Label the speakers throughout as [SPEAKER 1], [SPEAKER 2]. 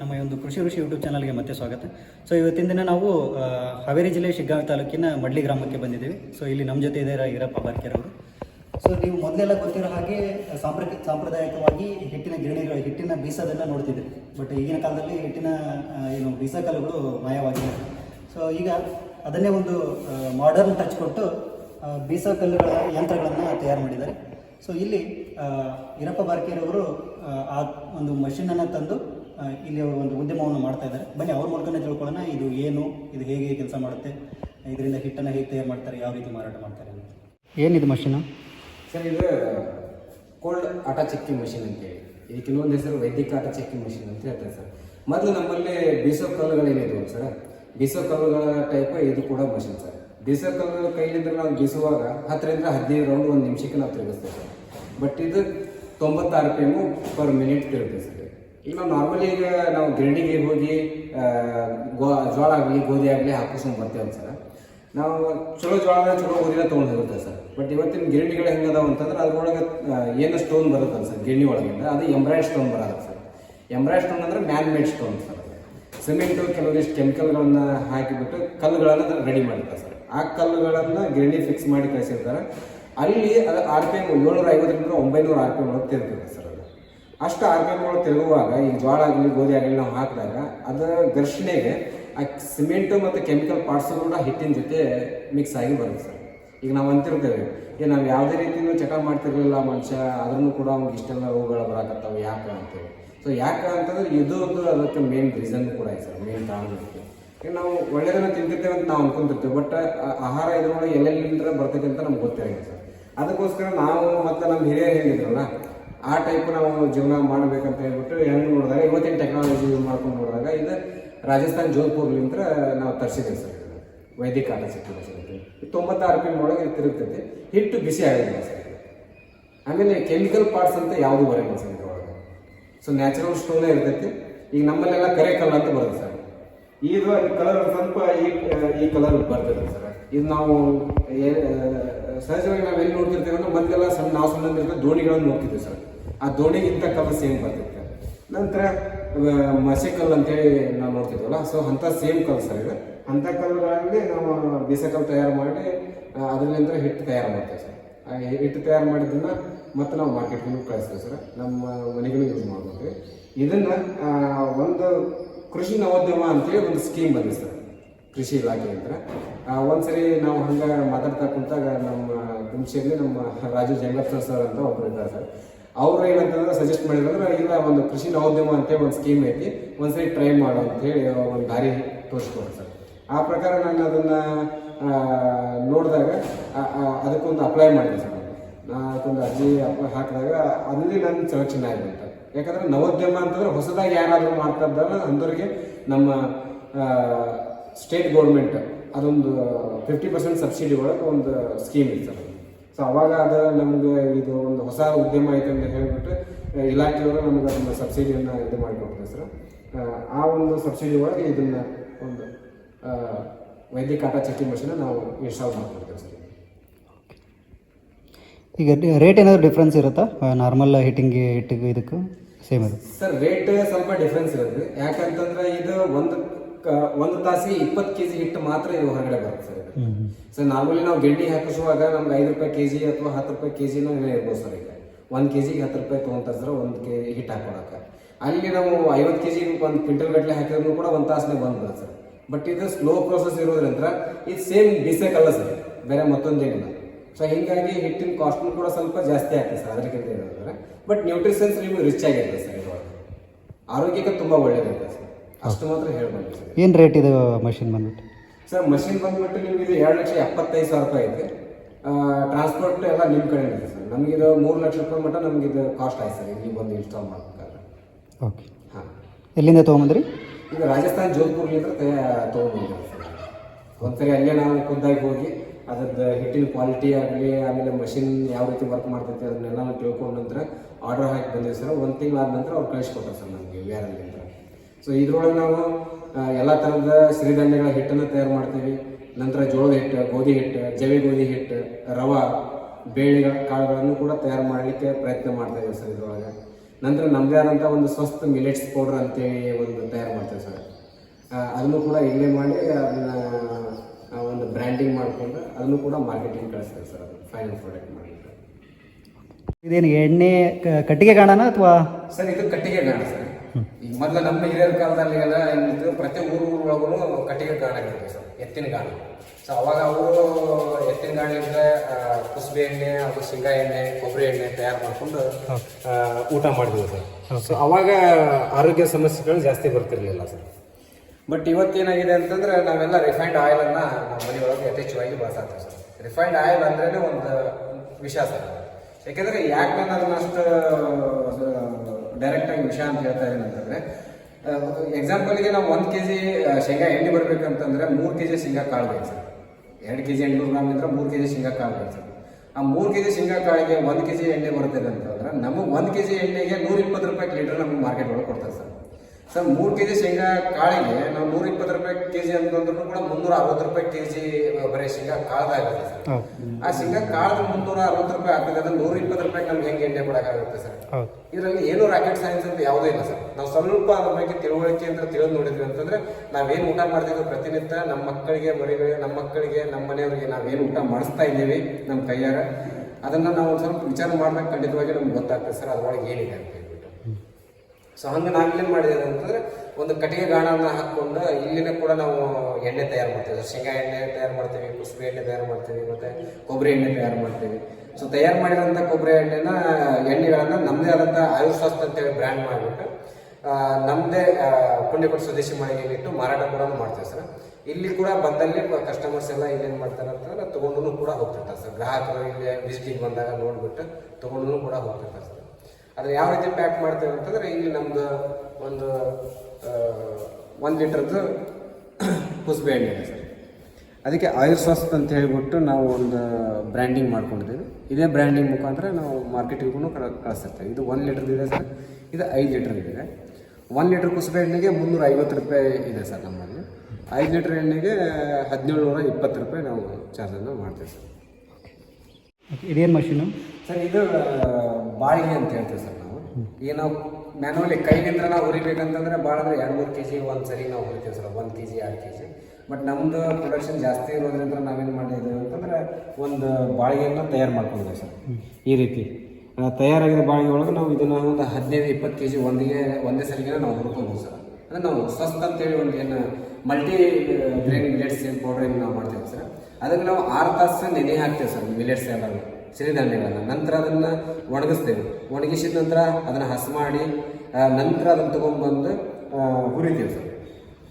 [SPEAKER 1] ನಮ್ಮ ಈ ಒಂದು ಕೃಷಿ ಋಷಿ ಯೂಟ್ಯೂಬ್ ಚಾನಲ್ಗೆ ಮತ್ತೆ ಸ್ವಾಗತ. ಸೊ ಇವತ್ತಿನ ದಿನ ನಾವು ಹಾವೇರಿ ಜಿಲ್ಲೆ ಶಿಗ್ಗಾವಿ ತಾಲೂಕಿನ ಮಡ್ಲಿ ಗ್ರಾಮಕ್ಕೆ ಬಂದಿದ್ದೀವಿ. ಸೊ ಇಲ್ಲಿ ನಮ್ಮ ಜೊತೆ ಇದ್ದಾರೆ ಈರಪ್ಪ ಬಾರ್ಕೆರ್ ಅವರು. ಸೊ ನೀವು ಮೊದಲೆಲ್ಲ ಗೊತ್ತಿರೋ ಹಾಗೆ ಸಾಂಪ್ರ ಸಾಂಪ್ರದಾಯಿಕವಾಗಿ ಹಿಟ್ಟಿನ ಗಿರಣಿಗಳು ಹಿಟ್ಟಿನ ಬೀಸೋದನ್ನು ನೋಡ್ತಿದ್ರಿ. ಬಟ್ ಈಗಿನ ಕಾಲದಲ್ಲಿ ಹಿಟ್ಟಿನ ಏನು ಬೀಸ ಕಲ್ಲುಗಳು ಮಾಯವಾಗಿವೆ. ಸೊ ಈಗ ಅದನ್ನೇ ಒಂದು ಮಾಡರ್ನ್ ಟಚ್ ಕೊಟ್ಟು ಬೀಸ ಕಲ್ಲುಗಳ ಯಂತ್ರಗಳನ್ನು ತಯಾರು ಮಾಡಿದ್ದಾರೆ. ಸೊ ಇಲ್ಲಿ ಈರಪ್ಪ ಬಾರ್ಕೇರ್ ಅವರು ಆ, ಒಂದು ಮಷಿನನ್ನು ತಂದು ಇಲ್ಲಿ ಅವರು ಒಂದು ಉದ್ಯಮವನ್ನು ಮಾಡ್ತಾ ಇದ್ದಾರೆ. ಬನ್ನಿ ಅವ್ರ ಮೂಲಕನೇ ತಿಳ್ಕೊಳ್ಳೋಣ ಇದು ಏನು ಇದು ಹೇಗೆ ಕೆಲಸ ಮಾಡುತ್ತೆ ಇದರಿಂದ ಹಿಟ್ಟನ್ನು ಹೇಗೆ ತಯಾರು ಮಾಡ್ತಾರೆ ಯಾವ ರೀತಿ ಮಾರಾಟ ಮಾಡ್ತಾರೆ ಅಂತ. ಏನಿದು ಮಷೀನು?
[SPEAKER 2] ಸರ್ ಇದು ಕೋಲ್ಡ್ ಆಟ ಚೆಕ್ಕಿಂಗ್ ಮಷಿನ್ ಅಂತೇಳಿ ಇದಕ್ಕೆ ಇನ್ನೊಂದು ಹೆಸರು ವೈದಿಕ ಆಟ ಚೆಕ್ಕಿಂಗ್ ಮಷಿನ್ ಅಂತ ಹೇಳ್ತಾರೆ ಸರ್. ಮೊದಲು ನಮ್ಮಲ್ಲಿ ಬೀಸೋ ಕಲ್ಲುಗಳೇನಿದ್ವು ಸರ್ ಬೀಸೋ ಕಲ್ಲುಗಳ ಟೈಪ್ ಇದು ಕೂಡ ಮಷಿನ್ ಸರ್. ಬೀಸೋ ಕಲ್ಲುಗಳ ಕೈಯಿಂದ ನಾವು ಬೀಸುವಾಗ ಹತ್ತರಿಂದ ಹದಿನೈದು ರೌಂಡ್ ಒಂದು ನಿಮಿಷಕ್ಕೆ ನಾವು ತಿರುಗಿಸ್ತೇವೆ ಸರ್. ಬಟ್ ಇದು ತೊಂಬತ್ತಾರು ಟೈಮು ಪಿ ಪರ್ ಮಿನಿಟ್ ತಿರುಗುತ್ತೆ ಸರ್. ಈಗ ನಾವು ನಾರ್ಮಲಿ ಈಗ ನಾವು ಗಿರಣಿಗೆ ಹೋಗಿ ಗೋ ಜೋಳ ಆಗಲಿ, ಗೋಧಿ ಆಗಲಿ ಹಾಕಿಸ್ಕೊಂಡು ಬರ್ತೇವೆ ಸರ್. ನಾವು ಚಲೋ ಜೋಳ ಚಲೋ ಗೋಧಿನ ತೊಗೊಂಡು ಹೋಗುತ್ತೆ ಸರ್. ಬಟ್ ಇವತ್ತಿನ ಗಿರಣಿಗಳು ಹೆಂಗದಾವ ಅಂತಂದ್ರೆ ಅದ್ರೊಳಗೆ ಏನು ಸ್ಟೋನ್ ಬರುತ್ತಲ್ಲ ಸರ್, ಗಿರಣಿ ಒಳಗಿಂದ, ಅದು ಎಂಬ್ರಾಯ್ಡ್ ಸ್ಟೋನ್ ಬರಲ್ಲ ಸರ್. ಎಂಬ್ರಾಯ್ಡ್ ಸ್ಟೋನ್ ಅಂದ್ರೆ man made stone sir cement ಕೆಲವೊಂದಿಷ್ಟು ಕೆಮಿಕಲ್ಗಳನ್ನ ಹಾಕಿಬಿಟ್ಟು ಕಲ್ಲುಗಳನ್ನು ರೆಡಿ ಮಾಡಿರ್ತಾರೆ ಸರ್. ಆ ಕಲ್ಲುಗಳನ್ನು ಗಿರಣಿ ಫಿಕ್ಸ್ ಮಾಡಿ ಕಳಿಸಿರ್ತಾರೆ. ಅಲ್ಲಿ ಅದು ಆರ್ ಪಿ ಎಂ ಏಳ್ನೂರ ಐವತ್ತರಿಂದ ಒಂಬೈನೂರ ಆರ್ ಪಿ ಎಂ ಸರ್. ಅಷ್ಟು ಆರ್ ಪಿ ತಿರುಗುವಾಗ ಈ ಜೋಳ ಆಗಲಿ, ಗೋಧಿ ಆಗಲಿ ನಾವು ಹಾಕಿದಾಗ ಅದರ ಘರ್ಷಣೆಗೆ ಆ ಸಿಮೆಂಟು ಮತ್ತು ಕೆಮಿಕಲ್ ಪಾರ್ಟ್ಸ್ ಕೂಡ ಹಿಟ್ಟಿನ ಜೊತೆ ಮಿಕ್ಸ್ ಆಗಿ ಬರುತ್ತೆ ಸರ್. ಈಗ ನಾವು ಅಂತಿರ್ತೇವೆ ಈಗ ನಾವು ಯಾವುದೇ ರೀತಿಯೂ ಚಟ ಮಾಡ್ತಿರ್ಲಿಲ್ಲ ಮನುಷ್ಯ ಅದನ್ನು ಕೂಡ ಅವ್ನಿಗೆ ಇಷ್ಟೆಲ್ಲ ಹೂಗಳು ಬರಾಕತ್ತಾವೆ, ಯಾಕೆ ಅಂತೇಳಿ. ಸೊ ಯಾಕೆ ಅಂತಂದ್ರೆ ಇದು ಒಂದು ಅದಕ್ಕೆ ಮೇನ್ ರೀಸನ್ ಕೂಡ ಇದೆ ಸರ್ ಮೇನ್ ಕಾರಣ. ಈಗ ನಾವು ಒಳ್ಳೆಯದನ್ನು ತಿಂತಿರ್ತೇವೆ ಅಂತ ನಾವು ಅನ್ಕೊಂತಿರ್ತೇವೆ ಬಟ್ ಆಹಾರ ಇದ್ರೊಳಗೆ ಎಲ್ಲೆಲ್ಲಿಂದ ಬರ್ತೈತೆ ಅಂತ ನಮ್ಗೆ ಗೊತ್ತಿರೋಂಗಿಲ್ಲ ಸರ್. ಅದಕ್ಕೋಸ್ಕರ ನಾವು ಮತ್ತು ನಮ್ಮ ಹಿರಿಯರು ಹೇಳಿದ್ರಲ್ಲ ಆ ಟೈಪ್ ನಾವು ಜೀವನ ಮಾಡಬೇಕಂತ ಹೇಳ್ಬಿಟ್ಟು ಹೆಂಗೆ ನೋಡಿದಾಗ ಇವತ್ತಿನ ಟೆಕ್ನಾಲಜಿ ಯೂಸ್ ಮಾಡ್ಕೊಂಡು ನೋಡಿದಾಗ ಇದು ರಾಜಸ್ಥಾನ್ ಜೋಧ್ಪುರ್ಲಿಂದ ನಾವು ತರಿಸಿದ್ದೀವಿ ಸರ್. ಇದು ವೈದಿಕ ಆಟ ಸಿಕ್ಕಿದೆ ತೊಂಬತ್ತಾರು ಪಿ ಒಳಗೆ ತಿರುಗ್ತೈತಿ. ಹಿಟ್ಟು ಬಿಸಿ ಆಗಿದೆ ಸರ್ ಇದು. ಆಮೇಲೆ ಕೆಮಿಕಲ್ ಪಾರ್ಟ್ಸ್ ಅಂತ ಯಾವುದು ಬರೋಲ್ಲ ಸರ್ ಇದ್ರೊಳಗೆ. ಸೊ ನ್ಯಾಚುರಲ್ ಸ್ಟೋನೇ ಇರ್ತೈತಿ. ಈಗ ನಮ್ಮಲ್ಲೆಲ್ಲ ಕರೆ ಕಲರ್ ಅಂತ ಬರುತ್ತೆ ಸರ್. ಇದು ಕಲರ್ ಸ್ವಲ್ಪ ಈ ಈ ಕಲರ್ ಬರ್ತೈತೆ ಸರ್. ಇದು ನಾವು ಸಹಜವಾಗಿ ನಾವು ಎಲ್ಲಿ ನೋಡ್ತಿರ್ತೇವೆ ಅಂದ್ರೆ ಮೊದಲೆಲ್ಲ ಸಣ್ಣ ನಾವು ಸಣ್ಣ ದೋಣಿಗಳನ್ನು ನೋಡ್ತಿದ್ವಿ ಸರ್. ಆ ದೋಣಿಗಿಂತ ಕಲರ್ ಸೇಮ್ ಬರ್ತೈತೆ. ನಂತರ ಮಸೆಕಲ್ ಕಲ್ಲು ಅಂತೇಳಿ ನಾವು ನೋಡ್ತಿದ್ವಲ್ಲ ಸೊ ಅಂಥ ಸೇಮ್ ಕಲ್ ಸರ್ ಇದು. ಅಂಥ ಕಲ್ಲುಗಳಲ್ಲಿ ನಾವು ಬೀಸಕಲ್ಲು ತಯಾರು ಮಾಡಿ ಅದರಿಂದ ಹಿಟ್ಟು ತಯಾರು ಮಾಡ್ತೇವೆ ಸರ್. ಆ, ಹಿಟ್ಟು ತಯಾರು ಮಾಡಿದ್ದನ್ನ ಮತ್ತೆ ನಾವು ಮಾರ್ಕೆಟ್ಗೂ ಕಳಿಸ್ತೇವೆ ಸರ್. ನಮ್ಮ ಮನೆಗಳು ಯೂಸ್ ಮಾಡ್ಕೊತೀವಿ ಇದನ್ನ ಒಂದು ಕೃಷಿ ನವೋದ್ಯಮ ಅಂತೇಳಿ ಒಂದು ಸ್ಕೀಮ್ ಬಂದಿದೆ ಸರ್. ಕೃಷಿ ಇಲಾಖೆ ಆ, ಒಂದ್ಸರಿ ನಾವು ಹಂಗ ಮಾತಾಡ್ತಾ ಕುಂತಾಗ ನಮ್ಮ ಗುಂಪಿಯಲ್ಲಿ ನಮ್ಮ ರಾಜು ಜಂಗಪ್ಪ ಸರ್ ಅಂತ ಒಬ್ರು ಇದ್ದಾರೆ ಸರ್. ಅವ್ರು ಏನಂತಂದ್ರೆ ಸಜೆಸ್ಟ್ ಮಾಡಿದ್ರು ಇಲ್ಲ ಒಂದು ಕೃಷಿ ನವೋದ್ಯಮ ಅಂತ ಒಂದು ಸ್ಕೀಮ್ ಐತಿ ಒಂದ್ಸರಿ ಟ್ರೈ ಮಾಡು ಅಂತ ಹೇಳಿ ಒಂದು ದಾರಿ ತೋರಿಸ್ಕೊಡ್ರು ಸರ್. ಆ ಪ್ರಕಾರ ನಾನು ಅದನ್ನ ನೋಡಿದಾಗ ಅದಕ್ಕೊಂದು ಅಪ್ಲೈ ಮಾಡಿದೆ ಸರ್. ನಾನು. ಅದಕ್ಕೊಂದು ಅರ್ಜಿ ಅಪ್ಲೈ ಹಾಕಿದಾಗ ಅಲ್ಲಿ ನನ್ನ ಸೆಲೆಕ್ಷನ್ ಆಗಿದೆ ಯಾಕಂದ್ರೆ ನವೋದ್ಯಮ ಅಂತಂದ್ರೆ ಹೊಸದಾಗಿ ಯಾರಾದರೂ ಮಾಡ್ತಾ ಇದ್ದಾರೆ ನಮ್ಮ ಸ್ಟೇಟ್ ಗೌರ್ಮೆಂಟ್ ಅದೊಂದು ಫಿಫ್ಟಿ ಪರ್ಸೆಂಟ್ ಸಬ್ಸಿಡಿ ಒಳಗೆ ಒಂದು ಸ್ಕೀಮ್ ಇರ್ತದೆ ಸರ್. ಸೊ ಅವಾಗ ಅದು ನಮ್ಗೆ ಇದು ಒಂದು ಹೊಸ ಉದ್ಯಮ ಐತೆ ಅಂತ ಹೇಳ್ಬಿಟ್ಟು ಇಲಾಖೆಯವರು ನಮ್ಗೆ ಅದನ್ನು ಸಬ್ಸಿಡಿಯನ್ನು ಇದು ಮಾಡಿಕೊಡ್ತಾರೆ ಸರ್. ಆ, ಒಂದು ಸಬ್ಸಿಡಿ ಒಳಗೆ ಇದನ್ನು ಒಂದು ವೈದ್ಯ ವೈದ್ಯಕ ಚೆಕಿಂಗ್ ಮಷೀನ್ ನಾವು ಇನ್ಸ್ಟಾಲ್ ಮಾಡ್ಕೊಡ್ತೇವೆ ಸರ್.
[SPEAKER 1] ಈಗ ರೇಟ್ ಏನಾದರೂ ಡಿಫ್ರೆನ್ಸ್ ಇರುತ್ತಾ? ನಾರ್ಮಲ್ ಹಿಟ್ಟಿಂಗ್ ಹಿಟ್ಟಿಗೆ ಇದಕ್ಕೂ ಸೇಮ್ ಅದು
[SPEAKER 2] ಸರ್ ರೇಟ್ ಸ್ವಲ್ಪ ಡಿಫ್ರೆನ್ಸ್ ಇರುತ್ತೆ. ಯಾಕಂತಂದ್ರೆ ಇದು ಒಂದು ಒಂದು ತಾಸಿಗೆ ಇಪ್ಪತ್ತು ಕೆ ಜಿ ಹಿಟ್ಟು ಮಾತ್ರ ಇದು ಹೊರಗಡೆ ಬರುತ್ತೆ ಸರ್ ಸರ್ ನಾರ್ಮಲಿ ನಾವು ಗೆಡ್ಡಿ ಹಾಕಿಸುವಾಗ ನಮ್ಗೆ ಐದು ರೂಪಾಯಿ ಕೆ ಜಿ ಅಥವಾ ಹತ್ತು ರೂಪಾಯಿ ಕೆ ಜಿನೂ ಏನೋ ಇರ್ಬೋದು ಸರ್ ಈಗ. ಒಂದು ಕೆ ಜಿಗೆ ಹತ್ತು ರೂಪಾಯಿ ತೊಗೊಂತಾರೆ ಸರ್ ಒಂದು ಕೆ ಹಿಟ್ಟು ಹಾಕೊಳಕ್ಕೆ ಅಲ್ಲಿ ನಾವು ಐವತ್ತು ಕೆ ಜಿ ಒಂದು ಕ್ವಿಂಟಲ್ ಗಟ್ಟಲೆ ಹಾಕಿದ್ರು ಕೂಡ ಒಂದು ತಾಸನೇ ಬಂದ್ಬಿಡುತ್ತೆ ಸರ್. ಬಟ್ ಇದು ಸ್ಲೋ ಪ್ರೋಸೆಸ್ ಇರೋದ್ರಿಂದ ಇದು ಸೇಮ್ ಬಿಸೇಕಲ್ಲ ಸರ್ ಬೇರೆ ಮತ್ತೊಂದೇನಿಲ್ಲ. ಸೊ ಹೀಗಾಗಿ ಹಿಟ್ಟಿನ ಕಾಸ್ಟ್ನು ಕೂಡ ಸ್ವಲ್ಪ ಜಾಸ್ತಿ ಆಗ್ತದೆ ಸರ್ ಅದಕ್ಕೆ ಬಟ್ ನ್ಯೂಟ್ರಿಷನ್ಸ್ ನಿಮಗೆ ರಿಚ್ ಆಗಿರುತ್ತೆ ಸರ್ ಇವಾಗ ಆರೋಗ್ಯಕ್ಕೆ ತುಂಬ ಒಳ್ಳೆಯದಿರುತ್ತೆ ಸರ್. ಅಷ್ಟು ಮಾತ್ರ ಹೇಳ್ಬೋದು
[SPEAKER 1] ಏನು ರೇಟ್ ಇದು ಮಷಿನ್ ಬಂದ್ಬಿಟ್ಟು?
[SPEAKER 2] ಸರ್ ಮಷಿನ್ ಬಂದ್ಬಿಟ್ಟು ನಿಮಗೆ ಇದು ಎರಡು ಲಕ್ಷ ಎಪ್ಪತ್ತೈದು ಸಾವಿರ ರೂಪಾಯಿ ಐತೆ. ಟ್ರಾನ್ಸ್ಪೋರ್ಟ್ ಎಲ್ಲ ನಿಮ್ಮ ಕಡೆ ಇದೆ ಸರ್ ನಮಗಿದು ಮೂರು ಲಕ್ಷ ರೂಪಾಯಿ ಮಟ್ಟ ನಮ್ಗೆ ಇದು ಕಾಸ್ಟ್ ಆಯ್ತು ಸರ್ ಇಲ್ಲಿ ಬಂದು ಇನ್ಸ್ಟಾಲ್ ಮಾಡ್ಬೇಕಾದ್ರೆ.
[SPEAKER 1] ಓಕೆ
[SPEAKER 2] ಹಾಂ.
[SPEAKER 1] ಎಲ್ಲಿಂದ ತೊಗೊಂಬಂದ್ರಿ?
[SPEAKER 2] ಈಗ ರಾಜಸ್ಥಾನ್ ಜೋಧ್ಪುರ್ಲಿಂದ ತೊಗೊಂಡ್ಬಂದಿದ್ದೀವಿ ಸರ್. ಒಂದ್ಸರಿ ಅಲ್ಲೇ ನಾವು ಖುದ್ದಾಗಿ ಹೋಗಿ ಅದ್ರದ್ದು ಹಿಟ್ಟಿನ ಕ್ವಾಲಿಟಿ ಆಗಲಿ ಆಮೇಲೆ ಮಷಿನ್ ಯಾವ ರೀತಿ ವರ್ಕ್ ಮಾಡ್ತೈತೆ ಅದನ್ನೆಲ್ಲ ತಿಳ್ಕೊಂಡ ನಂತರ ಆರ್ಡರ್ ಹಾಕಿ ಬಂದಿವಿ ಸರ್. ಒಂದು ತಿಂಗಳಾದ ನಂತರ ಅವ್ರು ಕಳಿಸ್ಕೊಟ್ರು ಸರ್ ನಮಗೆ ವ್ಯಾರಲ್ಲಿಂದ ಸೊ ಇದ್ರೊಳಗೆ ನಾವು ಎಲ್ಲ ಥರದ ಸಿರಿಧಾನ್ಯಗಳ ಹಿಟ್ಟನ್ನು ತಯಾರು ಮಾಡ್ತೀವಿ. ನಂತರ ಜೋಳದ ಹಿಟ್ಟು ಗೋಧಿ ಹಿಟ್ಟು ಜವಿ ಗೋಧಿ ಹಿಟ್ಟು ರವ ಬೇಳೆಗಳ ಕಾಳುಗಳನ್ನು ಕೂಡ ತಯಾರು ಮಾಡಲಿಕ್ಕೆ ಪ್ರಯತ್ನ ಮಾಡ್ತಾ ಇದ್ದೀವಿ ಸರ್ ಇದ್ರೊಳಗೆ. ನಂತರ ನಮ್ಮದೇ ಆದಂಥ ಒಂದು ಸ್ವಸ್ಥ ಮಿಲೆಟ್ಸ್ ಪೌಡರ್ ಅಂತೇಳಿ ಒಂದು ತಯಾರು ಮಾಡ್ತೇವೆ ಸರ್. ಅದನ್ನು ಕೂಡ ಇಲ್ಲೇ ಮಾಡಿ ಅದನ್ನ ಒಂದು ಬ್ರ್ಯಾಂಡಿಂಗ್ ಮಾಡಿಕೊಂಡು ಅದನ್ನು ಕೂಡ ಮಾರ್ಕೆಟಿಂಗ್ ಕಳಿಸ್ತೇವೆ ಸರ್ ಅದು ಫೈನಲ್ ಪ್ರಾಡಕ್ಟ್ ಮಾಡಿ
[SPEAKER 1] ಇದೇನು ಎಣ್ಣೆ ಕಟ್ಟಿಗೆ ಗಾಣನ ಅಥವಾ?
[SPEAKER 2] ಸರ್ ಇದು ಕಟ್ಟಿಗೆ ಗಾಣ ಸರ್. ಈಗ ಮೊದಲ ನಮ್ಮ ಹಿರಿಯರ ಕಾಲದಲ್ಲಿ ಎಲ್ಲ ಏನಿತ್ತು ಪ್ರತಿ ಊರು ಊರೊಳಗೂ ಕಟ್ಟಿಗೆ ಗಾಣ ಇರ್ತದೆ ಸರ್ ಎತ್ತಿನ ಗಾಣ ಸೊ ಅವಾಗ ಅವರು ಎತ್ತಿನ ಗಾಣಿಯಿಂದ ಕುಸುಬೆ ಎಣ್ಣೆ ಹಾಗೂ ಶೇಂಗಾ ಎಣ್ಣೆ ಕೊಬ್ಬರಿ ಎಣ್ಣೆ ತಯಾರು ಮಾಡಿಕೊಂಡು ಊಟ ಮಾಡಿದ್ವಿ ಸರ್. ಸೊ ಅವಾಗ ಆರೋಗ್ಯ ಸಮಸ್ಯೆಗಳು ಜಾಸ್ತಿ ಬರ್ತಿರಲಿಲ್ಲ ಸರ್. ಬಟ್ ಇವತ್ತೇನಾಗಿದೆ ಅಂತಂದ್ರೆ ನಾವೆಲ್ಲ ರಿಫೈನ್ಡ್ ಆಯಿಲನ್ನು ನಮ್ಮ ಮನೆಯೊಳಗೆ ಯಥೇಚ್ಛವಾಗಿ ಬಳಸ್ತೀವಿ ಸರ್. ರಿಫೈನ್ಡ್ ಆಯಿಲ್ ಅಂದ್ರೇ ಒಂದು ವಿಷ ಸರ್. ಯಾಕೆಂದ್ರೆ ಯಾಕೆ ನಾನು ಅಷ್ಟು ಡೈರೆಕ್ಟ್ ಆಗಿ ವಿಷಯ ಅಂತ ಹೇಳ್ತಾ ಇದ್ದೀನಿ ಅಂತಂದ್ರೆ ಎಕ್ಸಾಂಪಲ್ಗೆ ನಾವು ಒಂದು ಕೆ ಜಿ ಶೇಂಗಾ ಎಣ್ಣೆ ಬರ್ಬೇಕಂತಂದ್ರೆ ಮೂರು ಕೆ ಜಿ ಶೇಂಗಾ ಕಾಳು ಬೇಕು ಸರ್. ಎರಡು ಕೆ ಜಿ ಎಂಟುನೂರು ಗ್ರಾಮ್ ಇದ್ರೆ ಮೂರು ಕೆ ಜಿ ಶೇಂಗಾ ಕಾಳು ಬೇಕು ಆ ಮೂರು ಕೆ ಜಿ ಶೇಂಗಾ ಕಾಳಿಗೆ ಒಂದು ಕೆ ಜಿ ಎಣ್ಣೆ ಬರ್ತದೆ ಅಂತಂದ್ರೆ ನಮಗೆ ಒಂದು ಕೆ ಜಿ ಎಣ್ಣೆಗೆ ನೂರ ಇಪ್ಪತ್ತು ರೂಪಾಯಿ ಲೀಟರ್ ನಮ್ಗೆ ಮಾರ್ಕೆಟ್ ಒಳಗೆ ಕೊಡ್ತಾರೆ ಸರ್. ಸರ್ ಮೂರು ಕೆ ಜಿ ಶೇಂಗಾ ಕಾಳಿಗೆ ನಾವು ನೂರ ಇಪ್ಪತ್ತು ರೂಪಾಯಿ ಕೆ ಜಿ ಅಂತಂದ್ರೂ ಕೂಡ ಮುನ್ನೂರ ಅರವತ್ತು ರೂಪಾಯಿ ಕೆ ಜಿ ಬರೀ ಶೇಂಗಾ ಕಾಳ್ದಾಗುತ್ತೆ ಸರ್. ಆ ಶೇಂಗಾ ಕಾಳದ ಮುನ್ನೂರ ಅರವತ್ತು ರೂಪಾಯಿ ಆಗ್ತದೆ ಅದನ್ನ ನೂರ ಇಪ್ಪತ್ತು ರೂಪಾಯಿ ನಮ್ಗೆ ಹೆಂಗೆ ಎಣ್ಣೆ ಕೊಡೋಕ್ಕಾಗುತ್ತೆ ಸರ್? ಇದರಲ್ಲಿ ಏನು ರಾಕೆಟ್ ಸೈನ್ಸ್ ಅಂತ ಯಾವುದೂ ಇಲ್ಲ ಸರ್. ನಾವು ಸ್ವಲ್ಪ ಅದ್ರ ಬಗ್ಗೆ ತಿಳುವಳಿಕೆ ಅಂತ ತಿಳಿದು ನೋಡಿದ್ವಿ ಅಂತಂದ್ರೆ ನಾವೇನು ಊಟ ಮಾಡ್ತಿದ್ವಿ ಪ್ರತಿನಿತ್ಯ ನಮ್ಮ ಮಕ್ಕಳಿಗೆ ಮರಿಗಳಿಗೆ ನಮ್ಮ ಮಕ್ಕಳಿಗೆ ನಮ್ಮ ಮನೆಯವರಿಗೆ ನಾವೇನು ಊಟ ಮಾಡಿಸ್ತಾ ಇದ್ದೀವಿ ನಮ್ಮ ಕೈಯಾಗ. ಅದನ್ನ ನಾವು ಸ್ವಲ್ಪ ವಿಚಾರ ಮಾಡಿದಾಗ ಖಂಡಿತವಾಗಿ ನಮ್ಗೆ ಗೊತ್ತಾಗ್ತದೆ ಸರ್ ಅದ್ರೊಳಗೆ ಏನಿದೆ ಅಂತ. ಸೊ ಹಂಗೆ ನಾವೇನು ಮಾಡಿದ್ದೇವೆ ಅಂತಂದ್ರೆ, ಒಂದು ಕಟ್ಟಿಗೆ ಗಾಣನ ಹಾಕ್ಕೊಂಡು ಇಲ್ಲಿನ ಕೂಡ ನಾವು ಎಣ್ಣೆ ತಯಾರು ಮಾಡ್ತೀವಿ. ಶೇಂಗಾ ಎಣ್ಣೆ ತಯಾರು ಮಾಡ್ತೀವಿ, ಕುಸುಬೆ ಎಣ್ಣೆ ತಯಾರು ಮಾಡ್ತೀವಿ, ಮತ್ತೆ ಕೊಬ್ಬರಿ ಎಣ್ಣೆ ತಯಾರು ಮಾಡ್ತೀವಿ. ಸೊ ತಯಾರು ಮಾಡಿರೋಂಥ ಕೊಬ್ಬರಿ ಎಣ್ಣೆನ, ಎಣ್ಣೆಗಳನ್ನು ನಮ್ಮದೇ ಆದಂಥ ಆಯುರ್ಸ್ವಾಸ್ಥ ಅಂತೇಳಿ ಬ್ರ್ಯಾಂಡ್ ಮಾಡಿಬಿಟ್ಟು ನಮ್ಮದೇ ಪುಣ್ಯಪಟ್ಟು ಸ್ವದೇಶಿ ಮಳಿಗೆಗೆ ಇಟ್ಟು ಮಾರಾಟ ಕೂಡ ಮಾಡ್ತೀವಿ ಸರ್. ಇಲ್ಲಿ ಕೂಡ ಬಂದಲ್ಲಿ ಕಸ್ಟಮರ್ಸ್ ಎಲ್ಲ ಇಲ್ಲೇನು ಮಾಡ್ತಾರೆ ಅಂತಂದ್ರೆ ತೊಗೊಂಡು ಕೂಡ ಹೋಗ್ತಿರ್ತಾರೆ ಸರ್. ಗ್ರಾಹಕರು ಇಲ್ಲಿ ವಿಸಿಟಿಂಗ್ ಬಂದಾಗ ನೋಡ್ಬಿಟ್ಟು ತೊಗೊಂಡು ಕೂಡ ಹೋಗ್ತಿರ್ತಾರೆ. ಆದರೆ ಯಾವ ರೀತಿ ಪ್ಯಾಕ್ ಮಾಡ್ತೇವೆ ಅಂತಂದ್ರೆ ಇಲ್ಲಿ ನಮ್ದು ಒಂದು ಒಂದು ಲೀಟರ್ದು ಕುಸುಬೆ ಎಣ್ಣೆ ಇದೆ ಸರ್. ಅದಕ್ಕೆ ಆಯುರ್ ಸ್ವಸ್ತ್ ಅಂತ ಹೇಳಿಬಿಟ್ಟು ನಾವು ಒಂದು ಬ್ರ್ಯಾಂಡಿಂಗ್ ಮಾಡ್ಕೊಂಡಿದ್ದೀವಿ. ಇದೇ ಬ್ರ್ಯಾಂಡಿಂಗ್ ಮುಖಾಂತರ ನಾವು ಮಾರ್ಕೆಟಿಗೂ ಕಳಿಸ್ತಿರ್ತೇವೆ ಇದು ಒಂದು ಲೀಟರ್ ಇದೆ ಸರ್. ಇದು ಐದು ಲೀಟರ್ ಇದೆ. ಒಂದು ಲೀಟರ್ ಕುಸುಬೆ ಎಣ್ಣೆಗೆ ಮುನ್ನೂರ ಐವತ್ತು ರೂಪಾಯಿ ಇದೆ ಸರ್ ನಮ್ಮಲ್ಲಿ. ಐದು ಲೀಟರ್ ಎಣ್ಣೆಗೆ ಹದಿನೇಳು ನೂರ ಇಪ್ಪತ್ತು ರೂಪಾಯಿ ನಾವು ಚಾರ್ಜನ್ನು ಮಾಡ್ತೀವಿ ಸರ್.
[SPEAKER 1] ಓಕೆ ಇದೇನು ಮಷೀನು
[SPEAKER 2] ಸರ್ ಇದು ಬಾಳಿಗೆ ಅಂತ ಹೇಳ್ತೀವಿ ಸರ್ ನಾವು. ಈಗ ನಾವು ಮ್ಯಾನುವಲಿ ಕೈಲಿಂದ ನಾವು ಹುರಿಬೇಕಂತಂದ್ರೆ ಭಾಳ ಅಂದ್ರೆ ಎರಡು ಮೂರು ಕೆ ಜಿ ಒಂದು ಸರಿ ನಾವು ಹುರಿತೀವಿ ಸರ್ ಒಂದು ಕೆ ಜಿ ಎರಡು ಕೆ ಜಿ ಬಟ್ ನಮ್ಮದು ಪ್ರೊಡಕ್ಷನ್ ಜಾಸ್ತಿ ಇರೋದ್ರಿಂದ ನಾವೇನು ಮಾಡಿದ್ದೀವಿ ಅಂತಂದ್ರೆ ಒಂದು ಬಾಳಿಗೆಯನ್ನು ತಯಾರು ಮಾಡ್ಕೊಂಡಿದ್ದೀವಿ ಸರ್. ಈ ರೀತಿ. ತಯಾರಾಗಿದ್ದ ತಯಾರಾಗಿರೋ ಬಾಳಿಗೆ ಒಳಗೆ ನಾವು ಇದನ್ನು ಒಂದು ಹದಿನೈದು ಇಪ್ಪತ್ತು ಕೆ ಜಿ ಒಂದಿಗೆ ಒಂದೇ ಸರಿಗೆ ನಾವು ಹುಡ್ಕೊಬೋದು ಸರ್. ಅಂದರೆ ನಾವು ಸ್ವಸ್ಥ ಅಂತೇಳಿ ಒಂದು ಏನು ಮಲ್ಟಿ ಗ್ರೇನ್ ಮಿಲೆಟ್ಸ್ ಏನು ಪೌಡ್ರ್ ಏನು ನಾವು ಮಾಡ್ತೀವಿ ಸರ್. ಅದಕ್ಕೆ ನಾವು ಆರು ತಾಸು ನೆನೆ ಹಾಕ್ತೇವೆ ಸರ್ ಮಿಲೆಟ್ಸ್ ಎಲ್ಲ ಸಿರಿಧಾನ್ಯಗಳನ್ನು. ನಂತರ ಅದನ್ನು ಒಣಗಿಸ್ತೇವೆ. ಒಣಗಿಸಿದ ನಂತರ ಅದನ್ನು ಹಸು ಮಾಡಿ ನಂತರ ಅದನ್ನು ತೊಗೊಂಡ್ಬಂದು ಹುರಿತೀವಿ ಸರ್.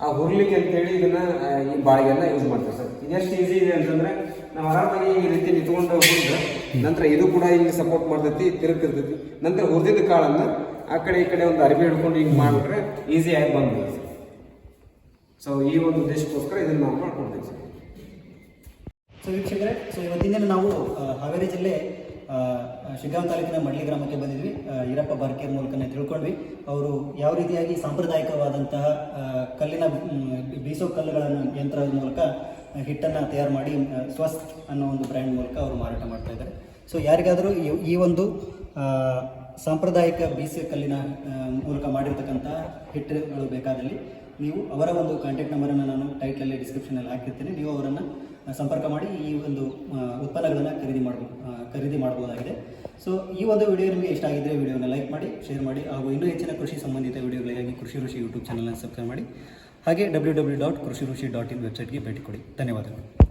[SPEAKER 2] ಆ ಹುರ್ಲಿಕ್ಕೆ ಅಂತೇಳಿ ಇದನ್ನು ಈ ಬಾಳಿಗೆಲ್ಲ ಯೂಸ್ ಮಾಡ್ತೀವಿ ಸರ್. ಇದೆಷ್ಟು ಈಸಿ ಇದೆ ಅಂತಂದ್ರೆ ನಾವು ಆರಾಮಾಗಿ ಈ ರೀತಿ ನಿಂತ್ಕೊಂಡು ಹುರಿದ್ರೆ ನಂತರ ಇದು ಕೂಡ ಹಿಂಗೆ ಸಪೋರ್ಟ್ ಮಾಡ್ತೈತಿ, ತಿರುಗ್ತಿರ್ತೈತಿ. ನಂತರ ಹುರಿದಿದ್ದ ಕಾಳನ್ನು ಆ ಕಡೆ ಈ ಕಡೆ ಒಂದು ಅರಿವೆ ಹಿಡ್ಕೊಂಡು ಹಿಂಗೆ ಮಾಡಿಬಿಟ್ರೆ ಈಸಿಯಾಗಿ ಬಂದ್ಬಿಡುತ್ತೆ ಸರ್. ಸೊ ಈ ಒಂದು ಉದ್ದೇಶಕ್ಕೋಸ್ಕರ ಇದನ್ನು ನಾವು ಮಾಡ್ಕೊಳ್ತೀವಿ ಸರ್.
[SPEAKER 1] ಸೊ ವೀಕ್ಷಕರೇ, ಸೊ ಇವತ್ತಿನ ನಾವು ಹಾವೇರಿ ಜಿಲ್ಲೆ ಶಿಗ್ಗಾಂವ್ ತಾಲೂಕಿನ ಮಡ್ಲಿ ಗ್ರಾಮಕ್ಕೆ ಬಂದಿದ್ವಿ. ಈರಪ್ಪ ಬಾರ್ಕೇರ್ ಮೂಲಕನೇ ತಿಳ್ಕೊಂಡ್ವಿ. ಅವರು ಯಾವ ರೀತಿಯಾಗಿ ಸಾಂಪ್ರದಾಯಿಕವಾದಂತಹ ಕಲ್ಲಿನ ಬೀಸೋ ಕಲ್ಲುಗಳನ್ನು ಯಂತ್ರದ ಮೂಲಕ ಹಿಟ್ಟನ್ನು ತಯಾರು ಮಾಡಿ ಸ್ವಸ್ ಅನ್ನೋ ಒಂದು ಬ್ರ್ಯಾಂಡ್ ಮೂಲಕ ಅವರು ಮಾರಾಟ ಮಾಡ್ತಾ ಇದ್ದಾರೆ. ಸೊ ಯಾರಿಗಾದರೂ ಈ ಒಂದು ಸಾಂಪ್ರದಾಯಿಕ ಬೀಸೋ ಕಲ್ಲಿನ ಮೂಲಕ ಮಾಡಿರ್ತಕ್ಕಂಥ ಹಿಟ್ಟುಗಳು ಬೇಕಾದಲ್ಲಿ ನೀವು ಅವರ ಒಂದು ಕಾಂಟ್ಯಾಕ್ಟ್ ನಂಬರನ್ನು ನಾನು ಟೈಟಲಲ್ಲಿ ಡಿಸ್ಕ್ರಿಪ್ಷನಲ್ಲಿ ಹಾಕಿರ್ತೇನೆ. ನೀವು ಅವರನ್ನು ಸಂಪರ್ಕ ಮಾಡಿ ಈ ಒಂದು ಉತ್ಪನ್ನಗಳನ್ನು ಖರೀದಿ ಮಾಡಬಹುದು ಖರೀದಿ ಮಾಡ್ಬೋದಾಗಿದೆ. ಸೊ ಈ ಒಂದು ವಿಡಿಯೋ ನಿಮಗೆ ಇಷ್ಟ ಆಗಿದ್ದರೆ ವಿಡಿಯೋನ ಲೈಕ್ ಮಾಡಿ ಶೇರ್ ಮಾಡಿ, ಹಾಗೂ ಇನ್ನೂ ಹೆಚ್ಚಿನ ಕೃಷಿ ಸಂಬಂಧಿತ ವಿಡಿಯೋಗಳಿಗಾಗಿ ಕೃಷಿ ಋಷಿ ಯೂಟ್ಯೂಬ್ ಚಾನಲ್ನ ಸಬ್ಸ್ಕ್ರೈಬ್ ಮಾಡಿ. ಹಾಗೆ ಡಬ್ಲ್ಯೂ ಡಬ್ಲ್ಯೂ ಡಾಟ್ ಕೃಷಿ ಋಷಿ ಡಾಟ್ ಇನ್ ವೆಬ್ಸೈಟ್ಗೆ ಭೇಟಿ ಕೊಡಿ. ಧನ್ಯವಾದಗಳು.